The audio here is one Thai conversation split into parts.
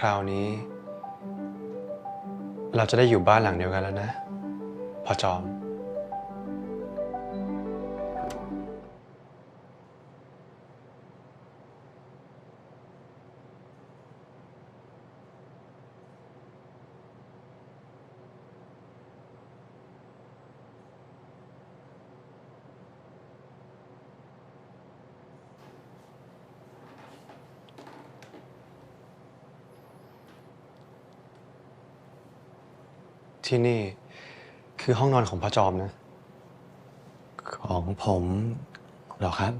คราวนี้ เราจะได้อยู่บ้านหลังเดียวกันแล้วนะพ่อจอม ที่นี่คือห้องนอนของพ่อจอมนะ ของผมเหรอครับ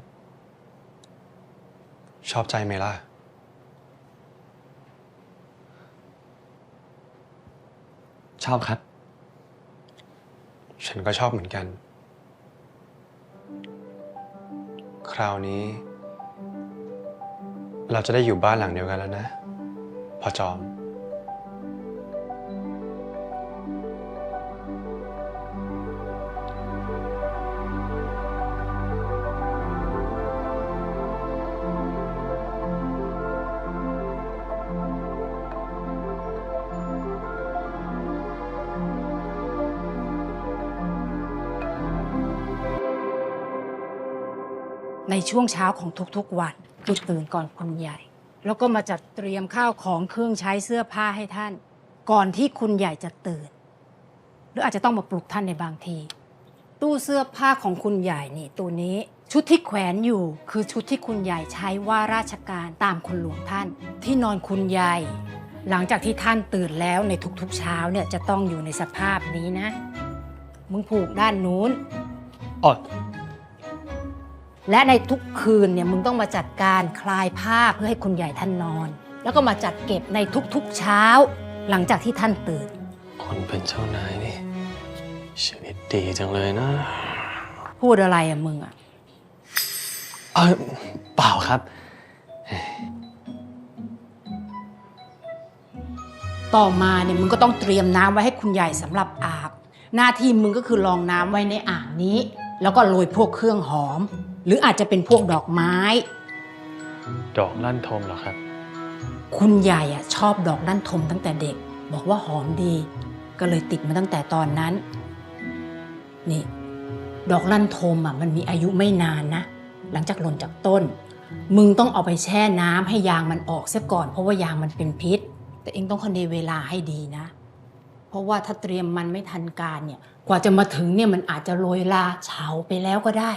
ชอบใจไหมล่ะ ชอบครับ ฉันก็ชอบเหมือนกัน คราวนี้ เราจะได้อยู่บ้านหลังเดียวกันแล้วนะพ่อจอม ในช่วงเช้าของทุกๆวันกูตื่นก่อนคุณใหญ่ แล้วก็มาจัดเตรียมข้าวของเครื่องใช้เสื้อผ้าให้ท่าน ก่อนที่คุณใหญ่จะตื่น หรืออาจจะต้องมาปลุกท่านในบางที ตู้เสื้อผ้าของคุณใหญ่นี่ตัวนี้ชุดที่แขวนอยู่คือชุดที่คุณใหญ่ใช้ว่าราชการตามคุณหลวงท่าน ที่นอนคุณใหญ่หลังจากที่ท่านตื่นแล้วในทุกๆเช้าเนี่ยจะต้องอยู่ในสภาพนี้นะ มึงผูกด้านนู้นอ๋อ และในทุกคืนเนี่ยมึงต้องมาจัดการคลายผ้าเพื่อให้คุณใหญ่ท่านนอน แล้วก็มาจัดเก็บในทุกๆเช้า หลังจากที่ท่านตื่น คนเป็นเจ้านายนี่ชีวิตดีจังเลยนะ พูดอะไรอะมึงอะเออเปล่าครับ ต่อมาเนี่ยมึงก็ต้องเตรียมน้ำไว้ให้คุณใหญ่สำหรับอาบ หน้าที่มึงก็คือรองน้ำไว้ในอ่างนี้ แล้วก็โรยพวกเครื่องหอม หรืออาจจะเป็นพวกดอกไม้ ดอกลั่นทมเหรอครับ คุณใหญ่อะชอบดอกลั่นทมตั้งแต่เด็ก บอกว่าหอมดี ก็เลยติดมาตั้งแต่ตอนนั้น นี่ ดอกลั่นทมอะมันมีอายุไม่นานนะ หลังจากหล่นจากต้น มึงต้องเอาไปแช่น้ำให้ยางมันออกเสียก่อน เพราะว่ายางมันเป็นพิษ แต่เองต้องคอนเดเวลาให้ดีนะ เพราะว่าถ้าเตรียมมันไม่ทันการเนี่ยกว่าจะมาถึงเนี่ยมันอาจจะโรยลาเฉาไปแล้วก็ได้